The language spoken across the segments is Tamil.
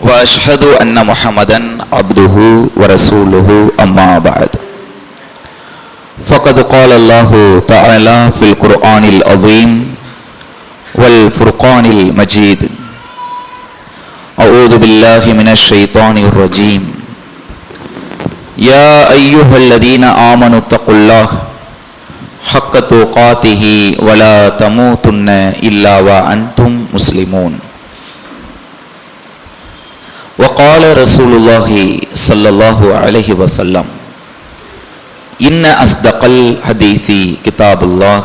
وأشهد أن محمدا عبده ورسوله أما بعد. فقد قال الله تعالى في القرآن العظيم والفرقان المجيد أعوذ بالله من الشيطان الرجيم. يا أيها الذين آمنوا اتقوا الله حق تقاته ولا تموتن إلا وأنتم مسلمون. وقال رسول الله صلى الله عليه وسلم إن أصدق الحديث كتاب الله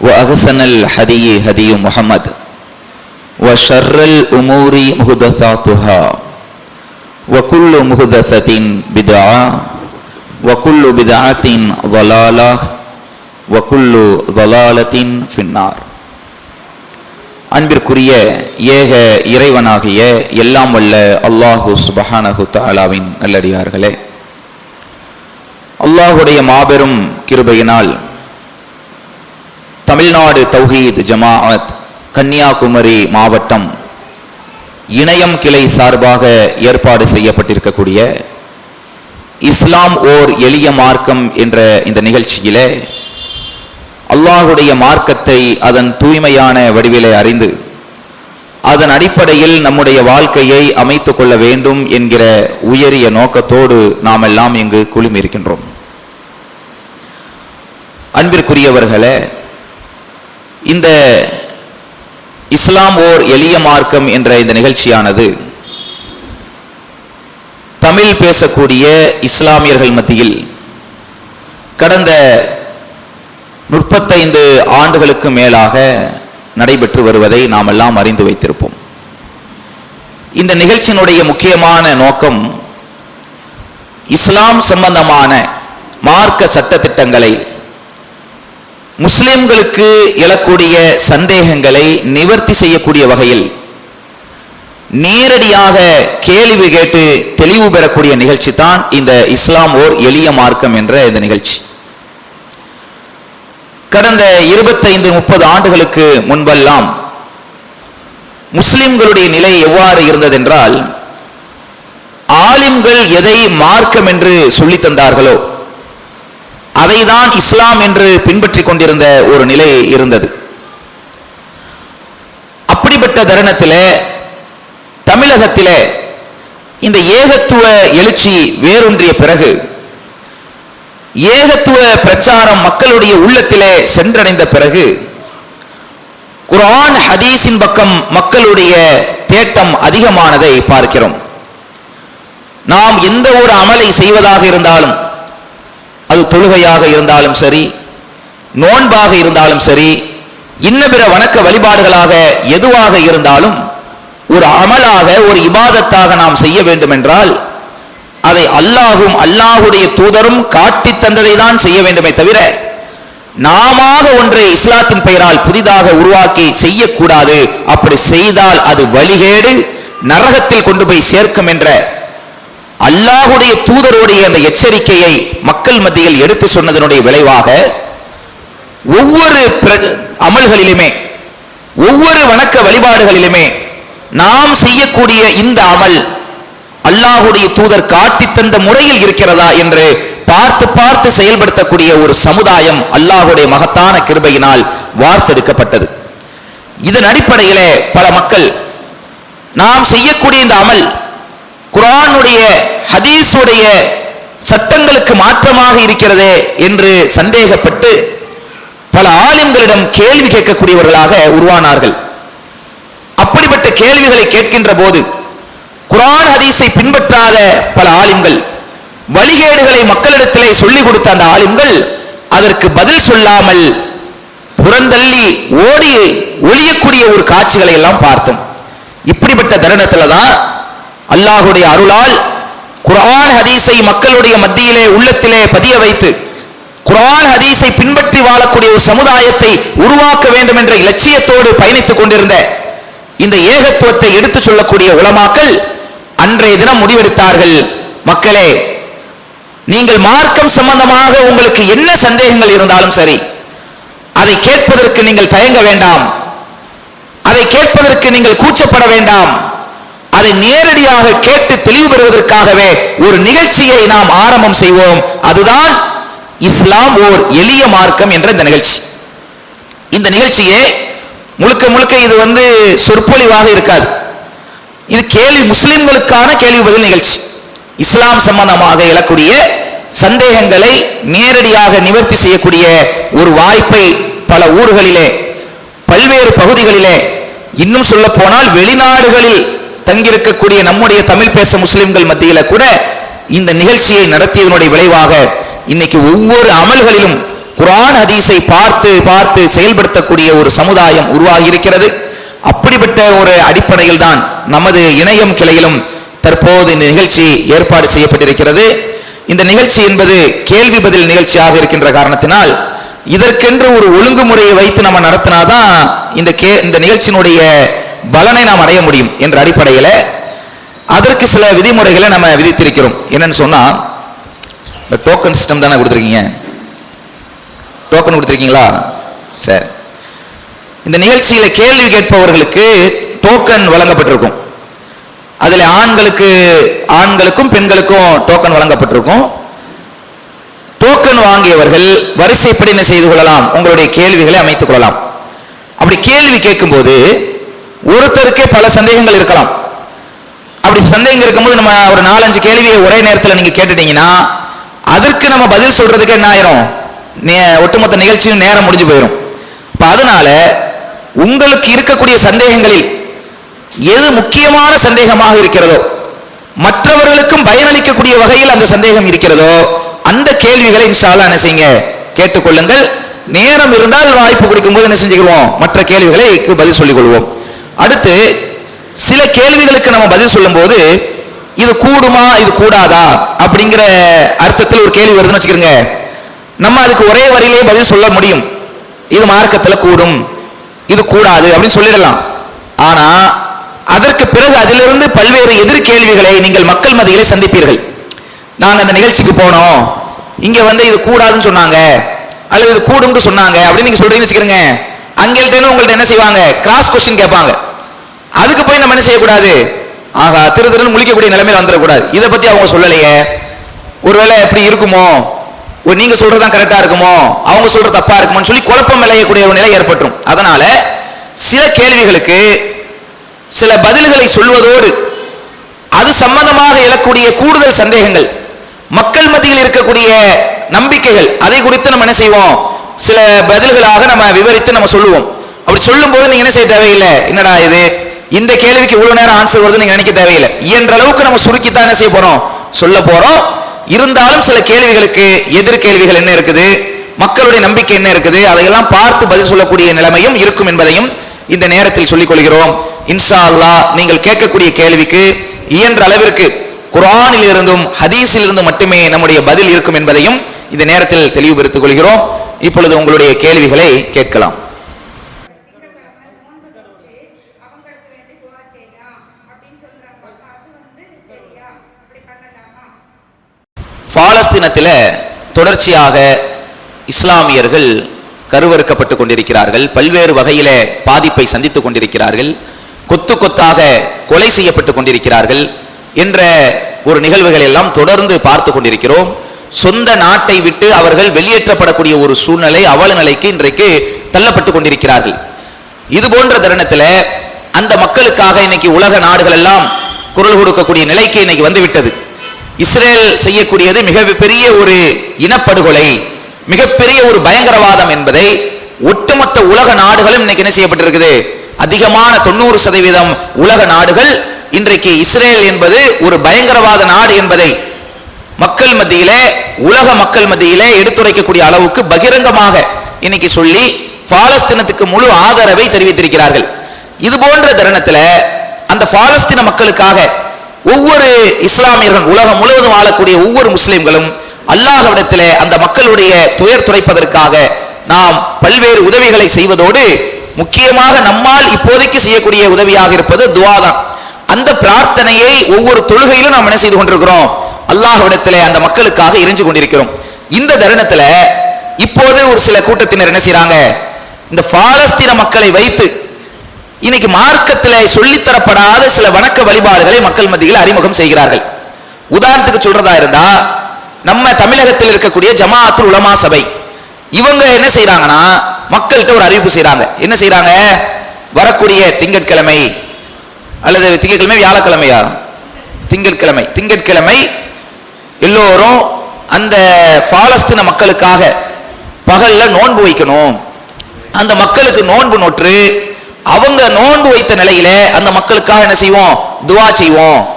وأحسن الحدي هدي محمد وشر الأمور محدثاتها وكل محدثة بدعة وكل بدعة ضلالة وكل ضلالة في النار. அன்பிற்குரிய ஏக இறைவனாகிய எல்லாம் வல்ல அல்லாஹு சுபஹானஹு தாலாவின் நல்லடியார்களே. அல்லாஹுடைய மாபெரும் கிருபையினால் தமிழ்நாடு தௌஹீத் ஜமாஅத் கன்னியாகுமரி மாவட்டம் இணையம் கிளை சார்பாக ஏற்பாடு செய்யப்பட்டிருக்கக்கூடிய இஸ்லாம் ஓர் எளிய மார்க்கம் என்ற இந்த நிகழ்ச்சியிலே அல்லாஹுடைய மார்க்கத்தை அதன் தூய்மையான வடிவிலே அறிந்து அதன் அடிப்படையில் நம்முடைய வாழ்க்கையை அமைத்து கொள்ள வேண்டும் என்கிற உயரிய நோக்கத்தோடு நாம் எல்லாம் இங்கு குழுமியிருக்கின்றோம். அன்பிற்குரியவர்களே இந்த இஸ்லாம் ஓர் எளிய மார்க்கம் என்ற இந்த நிகழ்ச்சியானது தமிழ் பேசக்கூடிய இஸ்லாமியர்கள் மத்தியில் கடந்த முப்பத்தைந்து ஆண்டுகளுக்கு மேலாக நடைபெற்று வருவதை நாம் எல்லாம் அறிந்து வைத்திருப்போம். இந்த நிகழ்ச்சியினுடைய முக்கியமான நோக்கம் இஸ்லாம் சம்பந்தமான மார்க்க சட்ட திட்டங்களை முஸ்லிம்களுக்கு எழக்கூடிய சந்தேகங்களை நிவர்த்தி செய்யக்கூடிய வகையில் நேரடியாக கேள்வி கேட்டு தெளிவு பெறக்கூடிய நிகழ்ச்சி தான் இந்த இஸ்லாம் ஓர் எளிய மார்க்கம் என்ற இந்த நிகழ்ச்சி. கடந்த இருபத்தைந்து முப்பது ஆண்டுகளுக்கு முன்பெல்லாம் முஸ்லிம்களுடைய நிலை எவ்வாறு இருந்ததென்றால் ஆலிம்கள் எதை மார்க்கம் என்று சொல்லி தந்தார்களோ அதைதான் இஸ்லாம் என்று பின்பற்றி கொண்டிருந்த ஒரு நிலை இருந்தது. அப்படிப்பட்ட தருணத்திலே தமிழகத்திலே இந்த ஏகத்துவ எழுச்சி வேரூன்றிய பிறகு ஏகத்துவ பிரச்சாரம் மக்களுடைய உள்ளத்திலே சென்றடைந்த பிறகு குரான் ஹதீஸின் பக்கம் மக்களுடைய தேட்டம் அதிகமானதை பார்க்கிறோம். நாம் எந்த ஒரு அமலை செய்வதாக இருந்தாலும் அது தொழுகையாக இருந்தாலும் சரி நோன்பாக இருந்தாலும் சரி இன்ன பிற வணக்க வழிபாடுகளாக எதுவாக இருந்தாலும் ஒரு அமலாக ஒரு இபாதத்தாக நாம் செய்ய வேண்டும் என்றால் அதை அல்லாஹும் அல்லாஹுடைய தூதரும் காட்டி தந்ததை தான் செய்ய வேண்டுமே தவிர நாம ஒன்றை இஸ்லாத்தின் பெயரால் புதிதாக உருவாக்கி செய்யக்கூடாது. அப்படி செய்தால் அது வழிகேடு நரகத்தில் கொண்டு போய் சேர்க்கும் என்ற அல்லாஹுடைய தூதருடைய அந்த எச்சரிக்கையை மக்கள் மத்தியில் எடுத்து சொன்னதனுடைய விளைவாக ஒவ்வொரு அமல்களிலுமே ஒவ்வொரு வணக்க வழிபாடுகளிலுமே நாம் செய்யக்கூடிய இந்த அமல் அல்லாஹுடைய தூதர் காட்டி தந்த முறையில் இருக்கிறதா என்று பார்த்து பார்த்து செயல்படுத்தக்கூடிய ஒரு சமுதாயம் அல்லாஹுடைய மகத்தான கிருபையினால் வார்த்தெடுக்கப்பட்டது. இதன் அடிப்படையிலே பல மக்கள் நாம் செய்யக்கூடிய இந்த அமல் குரானுடைய ஹதீஸுடைய சட்டங்களுக்கு மாற்றமாக இருக்கிறதே என்று சந்தேகப்பட்டு பல ஆலிம்களிடம் கேள்வி கேட்கக்கூடியவர்களாக உருவானார்கள். அப்படிப்பட்ட கேள்விகளை கேட்கின்ற போது குரான் ஹதீஸை பின்பற்றாத பல ஆலிம்கள் வழிகேடுகளை மக்களிடத்திலே சொல்லிக் கொடுத்த அந்த ஆலிம்கள் அதற்கு பதில் சொல்லாமல் புறந்தள்ளி ஓடி ஒழியக்கூடிய ஒரு காட்சிகளை எல்லாம் பார்த்தோம். இப்படிப்பட்ட தருணத்துல தான் அல்லாஹுடைய அருளால் குரான் ஹதீஸை மக்களுடைய மத்தியிலே உள்ளத்திலே பதிய வைத்து குரான் ஹதீஸை பின்பற்றி வாழக்கூடிய ஒரு சமுதாயத்தை உருவாக்க வேண்டும் என்ற இலட்சியத்தோடு பயணித்துக் கொண்டிருந்த இந்த ஏகத்துவத்தை எடுத்துச் சொல்லக்கூடிய உலமாக்கள் அன்றைய தினம் முடிவெடுத்தார்கள். மக்களே நீங்கள் மார்க்கம் சம்பந்தமாக உங்களுக்கு என்ன சந்தேகங்கள் இருந்தாலும் சரி அதை கேட்பதற்கு நீங்கள் தயங்க வேண்டாம். அதை கேட்பதற்கு நீங்கள் கூச்சப்பட வேண்டாம். அதை நேரடியாக கேட்டு தெளிவு பெறுவதற்காகவே ஒரு நிகழ்ச்சியை நாம் ஆரம்பம் செய்வோம். அதுதான் இஸ்லாம் ஓர் எளிய மார்க்கம் என்ற இந்த நிகழ்ச்சி. இந்த நிகழ்ச்சியே முழுக்க முழுக்க இது வந்து சொற்பொழிவாக இருக்காது. இது கேள்வி முஸ்லிம்களுக்கான கேள்வி பதில் நிகழ்ச்சி. இஸ்லாம் சம்பந்தமாக எழக்கூடிய சந்தேகங்களை நேரடியாக நிவர்த்தி செய்யக்கூடிய ஒரு வாய்ப்பை பல ஊர்களிலே பல்வேறு பகுதிகளிலே இன்னும் சொல்ல போனால் வெளிநாடுகளில் தங்கியிருக்கக்கூடிய நம்முடைய தமிழ் பேச முஸ்லிம்கள் மத்தியில கூட இந்த நிகழ்ச்சியை நடத்தியதனுடைய விளைவாக இன்னைக்கு ஒவ்வொரு அமல்களிலும் குரான் ஹதீஸை பார்த்து பார்த்து செயல்படுத்தக்கூடிய ஒரு சமுதாயம் உருவாகி இருக்கிறது அப்படிப்பட்ட ஒரு அடிப்படையில் தான் நமது இணையம் கிளையிலும் தற்போது இந்த நிகழ்ச்சி ஏற்பாடு செய்யப்பட்டிருக்கிறது. இந்த நிகழ்ச்சி என்பது கேள்வி பதில் நிகழ்ச்சியாக இருக்கின்ற காரணத்தினால் இதற்கென்று ஒரு ஒழுங்குமுறையை வைத்து நம்ம நடத்தினாதான் இந்த கே இந்த நிகழ்ச்சியினுடைய பலனை நாம் அடைய முடியும் என்ற அடிப்படையில் அதற்கு சில விதிமுறைகளை நம்ம விதித்திருக்கிறோம். என்னன்னு சொன்னால் இந்த டோக்கன் சிஸ்டம் தானே கொடுத்துருக்கீங்க? டோக்கன் கொடுத்துருக்கீங்களா? சரி. இந்த நிகழ்ச்சியில கேள்வி கேட்பவர்களுக்கு டோக்கன் வழங்கப்பட்டிருக்கும். அதில் ஆண்களுக்கு ஆண்களுக்கும் பெண்களுக்கும் டோக்கன் வழங்கப்பட்டிருக்கும். டோக்கன் வாங்கியவர்கள் வரிசைப்படி என்ன செய்து கொள்ளலாம்? உங்களுடைய கேள்விகளை அமைத்துக் கொள்ளலாம். அப்படி கேள்வி கேட்கும்போது ஒருத்தருக்கே பல சந்தேகங்கள் இருக்கலாம். அப்படி சந்தேகம் இருக்கும்போது நம்ம ஒரு நாலஞ்சு கேள்வியை ஒரே நேரத்தில் நீங்க கேட்டுட்டீங்கன்னா அதற்கு நம்ம பதில் சொல்றதுக்கு என்ன ஆயிரும்? ஒட்டுமொத்த நிகழ்ச்சியும் நேரம் முடிஞ்சு போயிடும் இப்போ அதனால உங்களுக்கு இருக்கக்கூடிய சந்தேகங்களில் எது முக்கியமான சந்தேகமாக இருக்கிறதோ மற்றவர்களுக்கும் பயனளிக்கக்கூடிய வகையில் அந்த சந்தேகம் இருக்கிறதோ அந்த கேள்விகளை இன்ஷால்லா என்ன செய்யுங்க கேட்டுக்கொள்ளுங்கள். நேரம் இருந்தால் வாய்ப்பு கொடுக்கும்போது என்ன செஞ்சுக்குவோம் மற்ற கேள்விகளை பதில் சொல்லிக் கொள்வோம் அடுத்து சில கேள்விகளுக்கு நம்ம பதில் சொல்லும்போது இது கூடுமா இது கூடாதா அப்படிங்கிற அர்த்தத்தில் ஒரு கேள்வி வருதுன்னு வச்சுக்கிறோங்க நம்ம அதுக்கு ஒரே வரியே பதில் சொல்ல முடியும். இது மார்க்கத்தில் கூடும். இது கூடாது அப்படின்னு சொல்லிடலாம். ஆனா அதற்கு பிறகு அதிலிருந்து பல்வேறு எதிர்கேள்விகளை நீங்கள் மக்கள் மத்தியிலே சந்திப்பீர்கள். நாங்கள் அந்த நிகழ்ச்சிக்கு போனோம். இங்க வந்து இது கூடாதுன்னு சொன்னாங்க. அல்லது இது கூடும்னு சொன்னாங்க. அப்படின்னு நீங்க சொல்றீங்கன்னு வச்சுக்கிறீங்க அங்கேருந்து உங்கள்ட்ட என்ன செய்வாங்க? கிராஸ் கொஸ்டின் கேட்பாங்க. அதுக்கு போய் நம்ம என்ன செய்யக்கூடாது? ஆகா திரு திருன்னு முழிக்கக்கூடிய நிலைமையில வந்துடக்கூடாது. இதை பத்தி அவங்க சொல்லலையே. ஒருவேளை எப்படி இருக்குமோ? ஒரு நீங்க சொல்றதுதான் கரெக்டா இருக்குமோ? அவங்க சொல்ற தப்பா இருக்குமோன்னு சொல்லி குழப்பம் விளையக்கூடிய ஒரு நிலை ஏற்பட்டுரும். அதனால சில கேள்விகளுக்கு சில பதில்களை சொல்வதோடு அது சம்பந்தமாக எழக்கூடிய கூடுதல் சந்தேகங்கள் மக்கள் மத்தியில் இருக்கக்கூடிய நம்பிக்கைகள் அதை குறித்து நம்ம என்ன செய்வோம்? சில பதில்களாக நம்ம விவரித்து நம்ம சொல்லுவோம். அப்படி சொல்லும் போது நீங்க என்ன செய்ய தேவையில்லை? என்னடா இது? இந்த கேள்விக்கு இவ்வளவு நேரம் ஆன்சர் வருதுன்னு நீங்க நினைக்க தேவையில்லை. இயன்ற அளவுக்கு நம்ம சுருக்கித்தான் என்ன செய்ய போறோம்? சொல்ல போறோம். இருந்தாலும் சில கேள்விகளுக்கு எதிர் கேள்விகள் என்ன இருக்குது? மக்களுடைய நம்பிக்கை என்ன இருக்குது? அதையெல்லாம் பார்த்து பதில் சொல்லக்கூடிய நிலைமையும் இருக்கும் என்பதையும் இந்த நேரத்தில் சொல்லிக் கொள்கிறோம். இன்ஷா அல்லாஹ் நீங்கள் கேட்கக்கூடிய கேள்விக்கு இயன்ற அளவிற்கு குரானில் இருந்தும் ஹதீஸில் இருந்தும் மட்டுமே நம்முடைய பதில் இருக்கும் என்பதையும் இந்த நேரத்தில் தெளிவுபடுத்திக் கொள்கிறோம். இப்பொழுது உங்களுடைய கேள்விகளை கேட்கலாம் திங்கட்கிழமை நோன்பு நோற்று அவங்களுக்கு வேண்டி துவா செய்யலாம் அப்படின்னு சொல்றாங்க அப்ப அது வந்து சரியா அப்படி பண்ணலாமா பாலஸ்தீனத்தில் தொடர்ச்சியாக இஸ்லாமியர்கள் கருவறுக்கப்பட்டு கொண்டிருக்கிறார்கள். பல்வேறு வகையில பாதிப்பை சந்தித்துக் கொண்டிருக்கிறார்கள். கொத்து கொத்தாக கொலை செய்யப்பட்டு கொண்டிருக்கிறார்கள் என்ற ஒரு நிகழ்வுகள் எல்லாம் தொடர்ந்து பார்த்து கொண்டிருக்கிறோம். சொந்த நாட்டை விட்டு அவர்கள் வெளியேற்றப்படக்கூடிய ஒரு சூழ்நிலை அவல நிலைக்கு இன்றைக்கு தள்ளப்பட்டு கொண்டிருக்கிறார்கள். இது போன்ற தருணத்தில் அந்த மக்களுக்காக இன்னைக்கு உலக நாடுகள் எல்லாம் குரல் கொடுக்கக்கூடிய நிலைக்கு இன்னைக்கு வந்துவிட்டது. இஸ்ரேல் செய்யக்கூடியது மிக பெரிய ஒரு இனப்படுகொலை மிகப்பெரிய ஒரு பயங்கரவாதம் என்பதை ஒட்டுமொத்த உலக நாடுகளும் இன்னைக்கு என்ன செய்யப்பட்டிருக்குது? அதிகமான தொண்ணூறு சதவீதம் உலக நாடுகள் இன்றைக்கு இஸ்ரேல் என்பது ஒரு பயங்கரவாத நாடு என்பதை மக்கள் மத்தியிலே உலக மக்கள் மத்தியிலே எடுத்துரைக்கக்கூடிய அளவுக்கு பகிரங்கமாக இன்னைக்கு சொல்லி பாலஸ்தீனத்துக்கு முழு ஆதரவை தெரிவித்திருக்கிறார்கள். இது போன்ற தருணத்துல அந்த பாலஸ்தீன மக்களுக்காக ஒவ்வொரு இஸ்லாமியர்கள் உலகம் முழுவதும் வாழக்கூடிய ஒவ்வொரு முஸ்லிம்களும் அல்லாஹ்விடத்திலே அந்த மக்களுடைய துயர் துடைப்பதற்காக நாம் பல்வேறு உதவிகளை செய்வதோடு முக்கியமாக நம்மால் இப்போதைக்கு செய்யக்கூடிய உதவியாக இருப்பது துவா தான் அந்த பிரார்த்தனையை ஒவ்வொரு தொழுகையிலும் நாம் என்ன செய்து கொண்டிருக்கிறோம்? அல்லாஹ்விடத்திலே அந்த மக்களுக்காக இறைஞ்சு கொண்டிருக்கிறோம். இந்த தருணத்துல இப்போது ஒரு சில கூட்டத்தினர் என்ன செய்யறாங்க இந்த பாலஸ்தீன மக்களை வைத்து இன்னைக்கு மார்க்கத்திலே சொல்லித்தரப்படாத சில வணக்க வழிபாடுகளை மக்கள் மத்தியில் அறிமுகம் செய்கிறார்கள். உதாரணத்துக்கு சொல்றதா இருந்தா நம்ம தமிழகத்தில் இருக்கக்கூடிய ஜமாஅத்துல் உலமா சபை இவங்க என்ன செய்றாங்கன்னா மக்கள்கிட்ட ஒரு அறிவிப்பு செய்யறாங்க என்ன செய்யறாங்க வரக்கூடிய திங்கட்கிழமை அல்லது திங்கட்கிழமை வியாழக்கிழமையா? திங்கட்கிழமை. திங்கட்கிழமை எல்லோரும் அந்த பாலஸ்தீன மக்களுக்காக பகல்ல நோன்பு வைக்கணும். அந்த மக்களுக்கு நோன்பு நோற்று அவங்க நோன்பு வைத்த நிலையில அந்த மக்களுக்காக என்ன செய்வோம்? துவா செய்வோம்.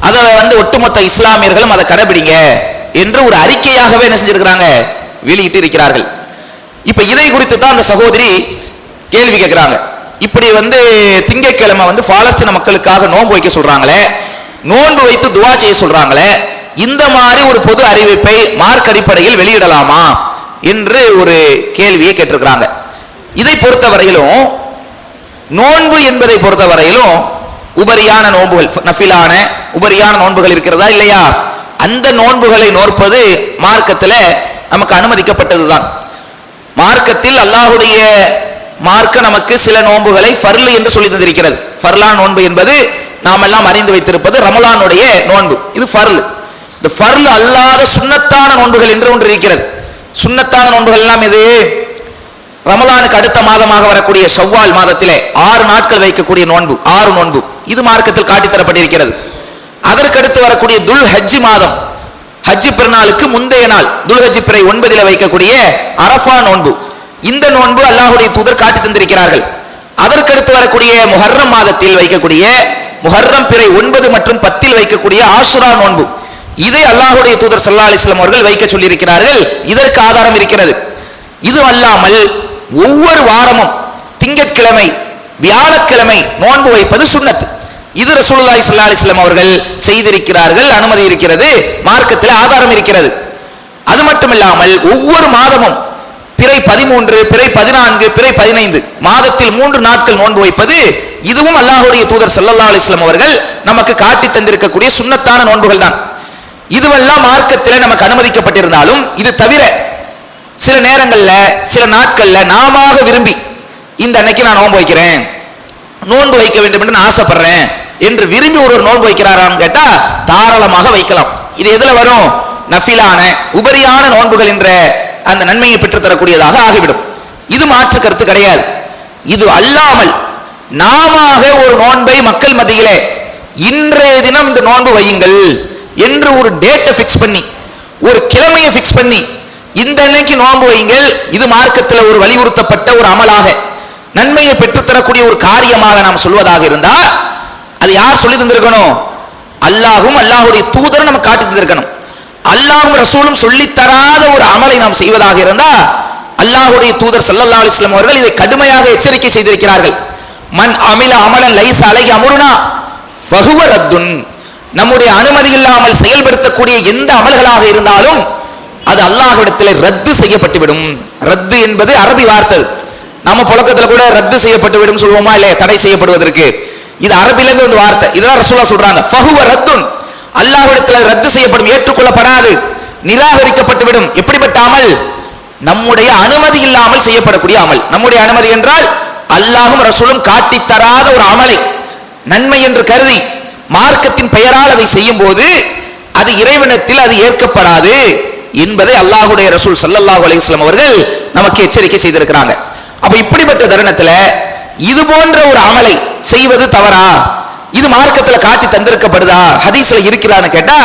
அதை வந்து ஒட்டுமொத்த இஸ்லாமியர்களும் அதை கடைபிடிங்க என்று ஒரு அறிக்கையாகவே என்ன செஞ்சிருக்கிறாங்க? வெளியிட்டு இருக்கிறார்கள். இப்ப இதை குறித்து தான் அந்த சகோதரி கேள்வி கேட்கிறாங்க. இப்படி வந்து திங்கட்கிழமை வந்து பாலஸ்தீன மக்களுக்காக நோன்பு வைக்க சொல்றாங்களே நோன்பு வைத்து துவா செய்ய சொல்றாங்களே இந்த மாதிரி ஒரு பொது அறிவிப்பை மார்க் அடிப்படையில் வெளியிடலாமா? என்று ஒரு கேள்வியை கேட்டிருக்கிறாங்க. இதை பொறுத்தவரையிலும் நோன்பு என்பதை பொறுத்தவரையிலும் உபரியான நோன்புகள் நஃபிலான உபரியான நோன்புகள் இருக்கிறதா இல்லையா? அந்த நோன்புகளை நோற்பது மார்க்கத்துல நமக்கு அனுமதிக்கப்பட்டதுதான். மார்க்கத்தில் அல்லாஹுடைய மார்க்க நமக்கு சில நோன்புகளை ஃபர்லு என்று சொல்லி தந்திருக்கிறது. ஃபர்லான் நோன்பு என்பது நாம் எல்லாம் அறிந்து வைத்திருப்பது ரமலானுடைய நோன்பு. இது ஃபர்லு. இந்த ஃபர்லு அல்லாத சுண்ணத்தான நோன்புகள் என்று ஒன்று இருக்கிறது. சுன்னத்தான நோன்புகள் எல்லாம் எது? ரமலானுக்கு அடுத்த மாதமாக வரக்கூடிய ஷவ்வால் மாதத்திலே ஆறு நாட்கள் வைக்கக்கூடிய நோன்பு ஆறு நோன்பு. இது மார்க்கத்தில் காட்டித்தரப்பட்டிருக்கிறது. அதற்கு அதற்கடுத்து வரக்கூடிய துல் ஹஜ்ஜி மாதம் ஹஜ்ஜி பெருநாளுக்கு முந்தைய நாள் துல் ஹஜ்ஜி பிறை ஒன்பதில் வைக்கக்கூடிய அரஃபா நோன்பு. இந்த நோன்பு அல்லாஹுடைய தூதர் காட்டி தந்திருக்கிறார்கள். அதற்கடுத்து வரக்கூடிய முஹர்ரம் மாதத்தில் வைக்கக்கூடிய முஹர்ரம் பிறை ஒன்பது மற்றும் பத்தில் வைக்கக்கூடிய ஆசுரா நோன்பு. இதை அல்லாஹுடைய தூதர் சல்லா அலிஸ்லாம் அவர்கள் வைக்க சொல்லியிருக்கிறார்கள். இதற்கு ஆதாரம் இருக்கிறது. இது அல்லாமல் ஒவ்வொரு வாரமும் திங்கட்கிழமை வியாழக்கிழமை நோன்பு வைப்பது சுன்னத் இது ரசூலுல்லாஹி ஸல்லல்லாஹு அலைஹி வஸல்லம் அவர்கள் செய்திருக்கிறார்கள் அனுமதி இருக்கிறது மார்க்கத்தில் ஆதாரம் இருக்கிறது. அது மட்டுமில்லாமல் ஒவ்வொரு மாதமும் பிறை பதிமூன்று பிறை பதினான்கு பிறை பதினைந்து மாதத்தில் மூன்று நாட்கள் நோன்பு வைப்பது இதுவும் அல்லாஹுடைய தூதர் ஸல்லல்லாஹு அலிஸ்லாம் அவர்கள் நமக்கு காட்டி தந்திருக்கக்கூடிய சுன்னத்தான நோன்புகள் தான் இதுவெல்லாம் மார்க்கத்தில் நமக்கு அனுமதிக்கப்பட்டிருந்தாலும் இது தவிர சில நேரங்களில் சில நாட்களில் நாம விரும்பி இந்த அன்னைக்கு நான் நோன்பு வைக்கிறேன். நோன்பு வைக்க வேண்டும் என்று நான் ஆசைப்படுறேன். என்று விரும்பி ஒருவர் நோன்பு வைக்கிறாரான்னு கேட்டால் தாராளமாக வைக்கலாம். இது எதில் வரும்? நஃபிலான உபரியான நோன்புகள் என்ற அந்த நன்மையை பெற்றுத்தரக்கூடியதாக ஆகிவிடும். இது மாற்று கருத்து கிடையாது. இது அல்லாமல் நாம ஒரு நோன்பை மக்கள் மத்தியிலே இன்றைய தினம் இந்த நோன்பு வையுங்கள் என்று ஒரு டேட்டை ஃபிக்ஸ் பண்ணி ஒரு கிழமையை ஃபிக்ஸ் பண்ணி இந்த அன்னைக்கு நோன்பு வையுங்கள். இது மார்க்கத்தில் ஒரு வலியுறுத்தப்பட்ட ஒரு அமலாக. நன்மையை பெற்றுத்தரக்கூடிய ஒரு காரியமாக நாம் சொல்வதாக இருந்தால் அது யார் சொல்லி தந்திருக்கணும்? அல்லாஹும் அல்லாஹுடைய தூதரும் நம்ம காட்டி தந்திருக்கணும். அல்லாஹும் ரசூலும் சொல்லித் தராத ஒரு அமலை நாம் செய்வதாக இருந்தால் அல்லாஹுடைய தூதர் ஸல்லல்லாஹு அலிஸ்லாம் அவர்கள் இதை கடுமையாக எச்சரிக்கை செய்திருக்கிறார்கள். மண் அமில அமலன் லைச அலகி அமுருணா ஃபஹுவ ரத்துன். நம்முடைய அனுமதி இல்லாமல் செயல்படுத்தக்கூடிய எந்த அமல்களாக இருந்தாலும் அது அல்லாஹ்விடத்தில் ரத்து செய்யப்பட்டுவிடும். ரத்து என்பது அரபி வார்த்தை. நம்ம புழக்கத்துல கூட ரத்து செய்யப்பட்டு விடும் சொல்லுவோமா இல்லையா? தடை செய்யப்படுவதற்கு. இது அரபிலிருந்து வந்து வார்த்தை. இதெல்லாம் ரசூலா சொல்றாங்க. ஃபஹுவ ரத்துன் அல்லாஹ்விடத்துல ரத்து செய்யப்படும் ஏற்றுக்கொள்ளப்படாது. நிராகரிக்கப்பட்டு விடும் எப்படிப்பட்ட அமல்? நம்முடைய அனுமதி இல்லாமல் செய்யப்படக்கூடிய அமல். நம்முடைய அனுமதி என்றால் அல்லாஹும் ரசூலும் காட்டித் தராத ஒரு அமலை. நன்மை என்று கருதி மார்க்கத்தின் பெயரால் அதை செய்யும் போது அது இறைவனத்தில் அது ஏற்கப்படாது. என்பதை அல்லாஹுடைய ரசூல் ஸல்லல்லாஹு அலிஸ்லாம் அவர்கள் நமக்கு எச்சரிக்கை செய்திருக்கிறாங்க. அப்ப இப்படிப்பட்ட தருணத்துல இது போன்ற ஒரு அமலை செய்வது தவறா? இது மார்க்கத்துல காட்டி தந்திருக்கப்படுதா? ஹதீஸ்ல இருக்கிறான்னு கேட்டா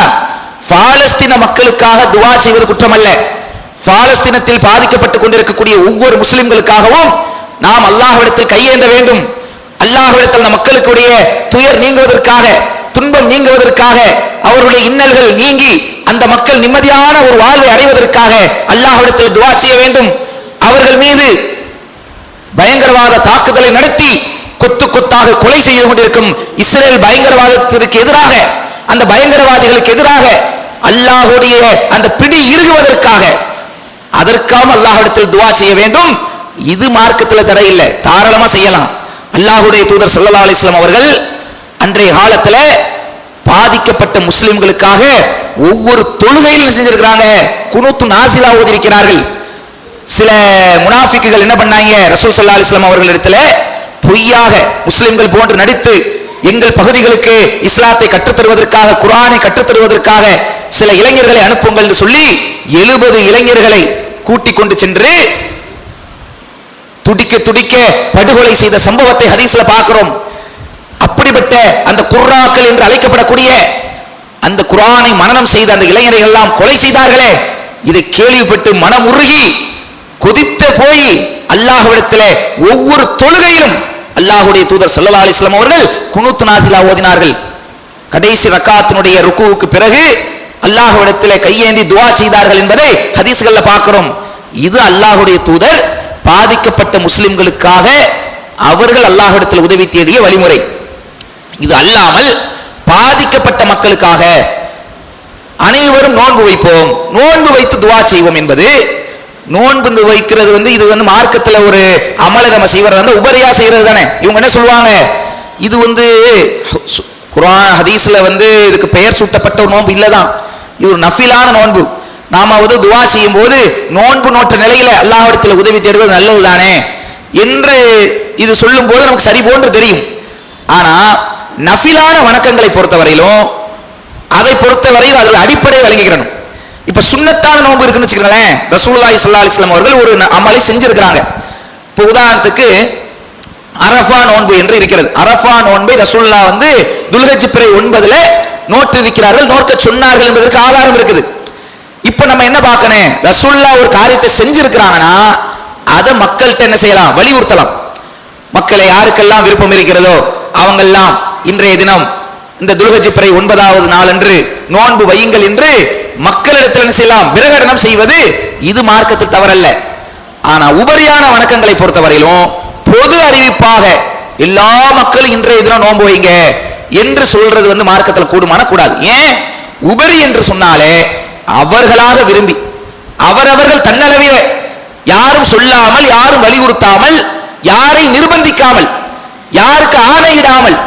பாலஸ்தீன மக்களுக்காக துவா செய்வது குற்றம் அல்ல பாலஸ்தீனத்தில் பாதிக்கப்பட்டுக் கொண்டிருக்கக்கூடிய ஒவ்வொரு முஸ்லிம்களுக்காகவும் நாம் அல்லாஹ்விடத்தில் கையேந்த வேண்டும். அல்லாஹ்விடத்தில் அந்த மக்களுக்குடைய துயர் நீங்குவதற்காக துன்பம் நீங்குவதற்காக அவருடைய இன்னல்கள் நீங்கி அந்த மக்கள் நிம்மதியான ஒரு வாழ்வை அடைவதற்காக அல்லாஹிடத்தில் துவா செய்ய வேண்டும். அவர்கள் மீது பயங்கரவாத தாக்குதலை நடத்தி கொத்து கொத்தாக கொலை செய்து கொண்டிருக்கும் இஸ்ரேல் பயங்கரவாதத்திற்கு எதிராக அந்த பயங்கரவாதிகளுக்கு எதிராக அல்லாஹுடைய அந்த பிடி இறுகுவதற்காக அதற்காக அல்லாஹிடத்தில் துவா செய்ய வேண்டும். இது மார்க்கத்தில் தடை இல்லை தாராளமா செய்யலாம். அல்லாஹுடைய தூதர் சல்லா அலிஸ்லாம் அவர்கள் அன்றைய காலத்துல பாதிக்கப்பட்ட முஸ்லிம்களுக்காக ஒவ்வொரு தொழுகையிலும் செஞ்சிருக்கிறாங்க? குனுத்து நாசிலா ஓதிருக்கிறார்கள் சில முனாஃபிக்குகள் என்ன பண்ணாங்க? ரசூல் சல்லா அலைஹி அவர்களிடத்துல பொய்யாக முஸ்லிம்கள் போன்று நடித்து எங்கள் பகுதிகளுக்கு இஸ்லாத்தை கற்றுத்தருவதற்காக குரானை கற்றுத்தருவதற்காக சில இளைஞர்களை அனுப்புங்கள் என்று சொல்லி எழுபது இளைஞர்களை கூட்டிக் கொண்டு சென்று துடிக்க துடிக்க படுகொலை செய்த சம்பவத்தை ஹதீஸ்ல பார்க்கிறோம். அப்படிப்பட்ட அந்த குர்ராக்கள் என்று அழைக்கப்படக்கூடிய அந்த குரானை மனநம் செய்த அந்த இளைஞரை எல்லாம் கொலை செய்தார்களே. இதை கேள்விப்பட்டு மனம் உருகி கொதித்த போய் அல்லாஹ்விடத்திலே ஒவ்வொரு தொழுகையிலும் அல்லாஹுடைய தூதர் சல்லா அலிஸ்லாம் அவர்கள் குனூத் நாசிலா ஓதினார்கள். கடைசி ரக்காத்தினுடைய ருக்குவுக்கு பிறகு அல்லாஹுவிடத்தில் கையேந்தி துவா செய்தார்கள் என்பதை ஹதீஸ்கள்ல பார்க்கிறோம். இது அல்லாஹுடைய தூதர் பாதிக்கப்பட்ட முஸ்லிம்களுக்காக அவர்கள் அல்லாஹிடத்தில் உதவி தேடிய வழிமுறை. இது அல்லாமல் பாதிக்கப்பட்ட மக்களுக்காக அனைவரும் நோன்பு வைப்போம். நோன்பு வைத்து துவா செய்வோம் என்பது நோன்பு வைக்கிறது வந்து இது வந்து மார்க்கத்துல ஒரு அமல நம்ம செய்வறது வந்து உபரியா செய்யறது தானே. இவங்க என்ன சொல்லுவாங்க? இது வந்து குரான் ஹதீஸ்ல வந்து இதுக்கு பெயர் சூட்டப்பட்ட ஒரு நோன்பு இல்லதான். இது ஒரு நஃபிலான நோன்பு. நாம வந்து துவா செய்யும் போது நோன்பு நோற்ற நிலையில அல்லாஹ்விடத்தில் உதவி தேடுவது நல்லது தானே என்று இது சொல்லும் போது நமக்கு சரி போன்று தெரியும். ஆனா நஃபிலான வணக்கங்களை பொறுத்தவரையிலும் அதை பொறுத்தவரையில் அதில் அடிப்படை விளங்கிக்கிறணும் இப்ப சுன்னத்தான நோன்பு இருக்குன்னு வச்சுக்கிறேன் ரசூலுல்லாஹி இஸ்லா அலிஸ்லாம் அவர்கள் ஒரு அமலை செஞ்சிருக்கிறாங்க. இப்போ உதாரணத்துக்கு அரஃபா நோன்பு என்று இருக்கிறது. அரஃபா நோன்பை ரசூல்லா வந்து துல்ஹஜ் பிறை ஒன்பதுல நோட்டு நிற்கிறார்கள் நோக்க சொன்னார்கள் என்பதற்கு ஆதாரம் இருக்குது. இப்போ நம்ம என்ன பார்க்கணும்? ரசூல்லா ஒரு காரியத்தை செஞ்சிருக்கிறாங்கன்னா அதை மக்கள்கிட்ட என்ன செய்யலாம்? வலியுறுத்தலாம். மக்களை யாருக்கெல்லாம் விருப்பம் இருக்கிறதோ அவங்கெல்லாம் இன்றைய தினம் இந்த துல்கஜி பிறை ஒன்பதாவது அன்று நோன்பு வையுங்கள் என்று மக்களிடத்தில் செய்யலாம். பிரகடனம் செய்வது இது மார்க்கத்தில் தவறல்ல. ஆனா உபரியான வணக்கங்களை பொறுத்தவரையிலும் பொது அறிவிப்பாக எல்லா மக்களும் இன்றைய தினம் நோன்பு வைங்க என்று சொல்றது வந்து மார்க்கத்தில் கூடுமான கூடாது. ஏன்? உபரி என்று சொன்னாலே அவர்களாக விரும்பி அவரவர்கள் தன்னளவிலே யாரும் சொல்லாமல் யாரும் வலியுறுத்தாமல் யாரை நிர்பந்திக்காமல் யாருக்கு ஆணையிடாமல்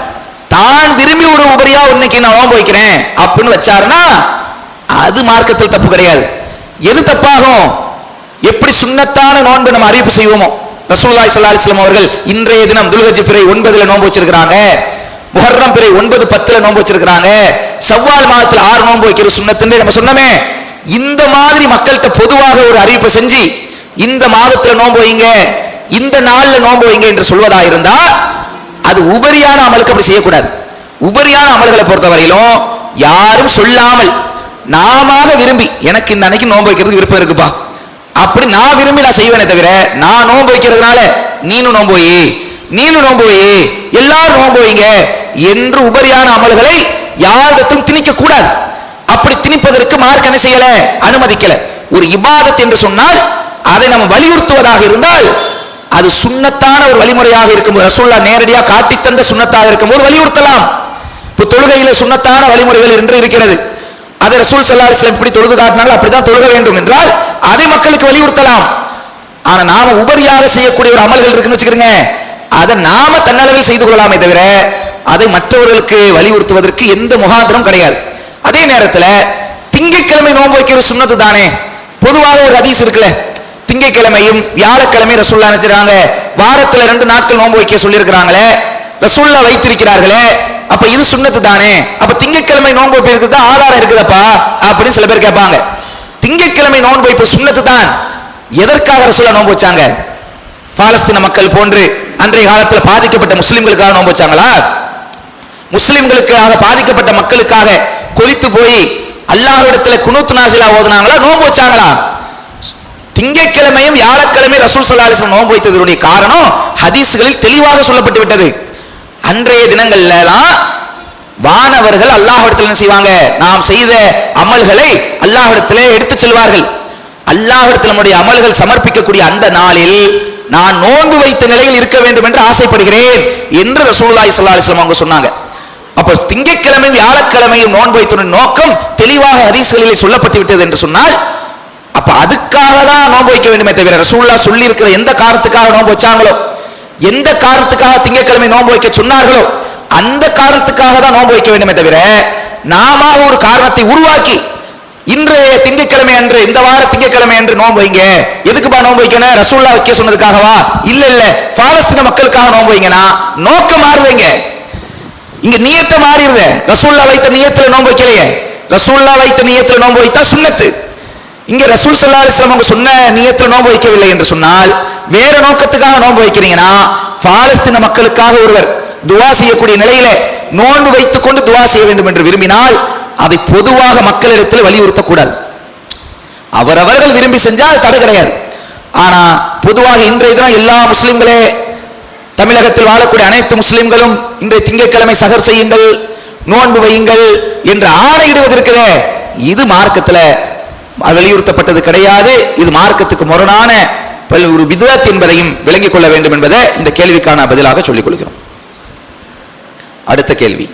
தான் விரும்பி ஒரு உபரியா இன்னைக்கு நான் நோன்பு வைக்கிறேன் அப்படின்னு வச்சாருன்னா அது மார்க்கத்தில் தப்பு கிடையாது. எது தப்பாகும்? எப்படி சுண்ணத்தான நோன்பு நம்ம அறிவிப்பு செய்வோமோ? ரசூல்லாய் ஸல்லல்லாஹு அலைஹி அவர்கள் இன்றைய தினம் துல்கஜி பிறை ஒன்பதுல நோன்பு வச்சிருக்கிறாங்க. முஹர்ரம் பிறை ஒன்பது பத்துல நோன்பு வச்சிருக்கிறாங்க. செவ்வால் மாதத்தில் ஆறு நோன்பு வைக்கிற சுண்ணத்துன்னு நம்ம சொன்னோமே. இந்த மாதிரி மக்கள்கிட்ட பொதுவாக ஒரு அறிவிப்பை செஞ்சு இந்த மாதத்துல நோன்பு வைங்க இந்த நாள்ல நோன்பு வைங்க என்று சொல்வதா இருந்தா அது உபரியான அமலுக்கு அப்படி செய்யக்கூடாது. உபரியான அமல்களை பொறுத்தவரையிலும் யாரும் சொல்லாமல் நாம விரும்பி எனக்கு இந்த அன்னைக்கு நோன்பு வைக்கிறது விருப்பம் இருக்குப்பா. அப்படி நான் விரும்பி நான் செய்வேனே தவிர நான் நோன்பு வைக்கிறதுனால நீனும் நோன்பு வை நீனும் நோன்பு வை எல்லாரும் நோன்பு வைங்க என்று உபரியான அமல்களை யாரிடத்தும் திணிக்க கூடாது அப்படி திணிப்பதற்கு மார்க் என்ன செய்யல? அனுமதிக்கல. ஒரு இபாதத் என்று சொன்னால் அதை நம்ம வலியுறுத்துவதாக இருந்தால் அது சுண்ணத்தான ஒரு வழிமுறையாக இருக்கும்போது ரசூல்லா நேரடியாக காட்டித்தந்த சுண்ணத்தாக இருக்கும்போது வலியுறுத்தலாம். இப்போ தொழுகையில சுண்ணத்தான வழிமுறைகள் என்று இருக்கிறது. அதை ரசூல் சல்லா அலைஹி இப்படி தொழுது காட்டினாலும் அப்படிதான் தொழுக வேண்டும் என்றால் அதை மக்களுக்கு வலியுறுத்தலாம். ஆனா நாம உபரியாக செய்யக்கூடிய ஒரு அமல்கள் இருக்குன்னு வச்சுக்கிறீங்க. அதை நாம தன்னளவில் செய்து கொள்ளலாமே தவிர அதை மற்றவர்களுக்கு வலியுறுத்துவதற்கு எந்த முகாந்திரம் கிடையாது. அதே நேரத்தில் திங்கட்கிழமை நோன்பு வைக்கிற சுண்ணத்து தானே பொதுவாக ஒரு ஹதீஸ் இருக்குல்ல திங்கட்கிழமையும் வியாழக்கிழமையும் ரசூல்லா நினைச்சிருக்காங்க வாரத்துல ரெண்டு நாட்கள் நோன்பு வைக்க சொல்லியிருக்கிறாங்களே ரசூல்லா வைத்திருக்கிறார்களே அப்ப இது சுண்ணத்து தானே? அப்ப திங்கக்கிழமை நோன்பு வைப்பதற்கு தான் ஆதாரம் இருக்குதப்பா? அப்படின்னு சில பேர் கேட்பாங்க. திங்கட்கிழமை நோன்பு வைப்பு சுண்ணத்து தான். எதற்காக ரசூல்லா நோன்பு வச்சாங்க? பாலஸ்தீன மக்கள் போன்று அன்றைய காலத்தில் பாதிக்கப்பட்ட முஸ்லிம்களுக்காக நோன்பு வச்சாங்களா? முஸ்லிம்களுக்காக பாதிக்கப்பட்ட மக்களுக்காக கொதித்து போய் அல்லாஹ்விடத்துல குனூத்து நாசிலா ஓதுனாங்களா? நோன்பு வச்சாங்களா? திங்கட்கிழமையும் வியாழக்கிழமை ரசூல் ஸல்லல்லாஹு அலைஹி நோன்பு வைத்ததனுடைய காரணம் ஹதீஸ்களில் தெளிவாக சொல்லப்பட்டு விட்டது அன்றைய தினங்கள்ல தான் வானவர்கள் அல்லாஹிடத்தில் என்ன செய்வாங்க? நாம் செய்த அமல்களை அல்லாஹ்விடத்திலே எடுத்து செல்வார்கள். அல்லாஹிடத்தில் நம்முடைய அமல்கள் சமர்ப்பிக்கக்கூடிய அந்த நாளில் நான் நோன்பு வைத்த நிலையில் இருக்க வேண்டும் என்று ஆசைப்படுகிறேன் என்று ரசூல்லாய் சல்லா அலைஹி அவங்க சொன்னாங்க. அப்போ திங்கட்கிழமையும் வியாழக்கிழமையும் நோன்பு வைத்ததன் நோக்கம் தெளிவாக ஹதீஸ்களிலே சொல்லப்பட்டு விட்டது என்று சொன்னால் அப்ப அதுக்காக தான் நோன்பு வைக்க வேண்டுமே தவிர ரசூல்லா சொல்லி இருக்கிற எந்த காரணத்துக்காக நோன்பு வச்சாங்களோ எந்த காரணத்துக்காக திங்கட்கிழமை நோன்பு வைக்க சொன்னார்களோ அந்த காரணத்துக்காக தான் நோன்பு வைக்க வேண்டுமே தவிர நாம ஒரு காரணத்தை உருவாக்கி இன்று திங்கட்கிழமை அன்று இந்த வார திங்கட்கிழமை அன்று நோன்பு வைங்க. எதுக்குப்பா நோன்பு வைக்கணும்? ரசூல்லா வைக்க சொன்னதுக்காகவா? இல்ல இல்ல. பாலஸ்தீன மக்களுக்காக நோன்பு வைங்கன்னா நோக்கம் மாறுதுங்க. இங்க நீயத்தை மாறிடுது. ரசூல்லா வைத்த நீயத்துல நோன்பு வைக்கலையே. ரசூல்லா வைத்த நீயத்துல நோன்பு வைத்தா சுண்ணத்து. இங்க ரசூல் சல்லா அலிஸ்லாம் அவங்க சொன்ன நியத்துல நோன்பு வைக்கவில்லை என்று சொன்னால் வேற நோக்கத்துக்காக நோன்பு வைக்கிறீங்கன்னா பாலஸ்தீன மக்களுக்காக ஒருவர் துவா செய்யக்கூடிய நிலையில நோன்பு வைத்துக் கொண்டு துவா செய்ய வேண்டும் என்று விரும்பினால் அதை பொதுவாக மக்களிடத்தில் வலியுறுத்தக்கூடாது. அவரவர்கள் விரும்பி செஞ்சால் தடை கிடையாது. ஆனா பொதுவாக இன்றைய தினம் எல்லா முஸ்லிம்களே தமிழகத்தில் வாழக்கூடிய அனைத்து முஸ்லிம்களும் இன்றைய திங்கட்கிழமை சகர் செய்யுங்கள் நோன்பு வையுங்கள் என்று ஆணையிடுவது இது மார்க்கத்துல வலியுறுத்தப்பட்டது கிடையாது. இது மார்க்கத்துக்கு முரணான ஒரு விதத் என்பதையும் விளங்கிக் கொள்ள வேண்டும் என்பதை இந்த கேள்விக்கான பதிலாக சொல்லிக் கொள்கிறோம். அடுத்த கேள்வி.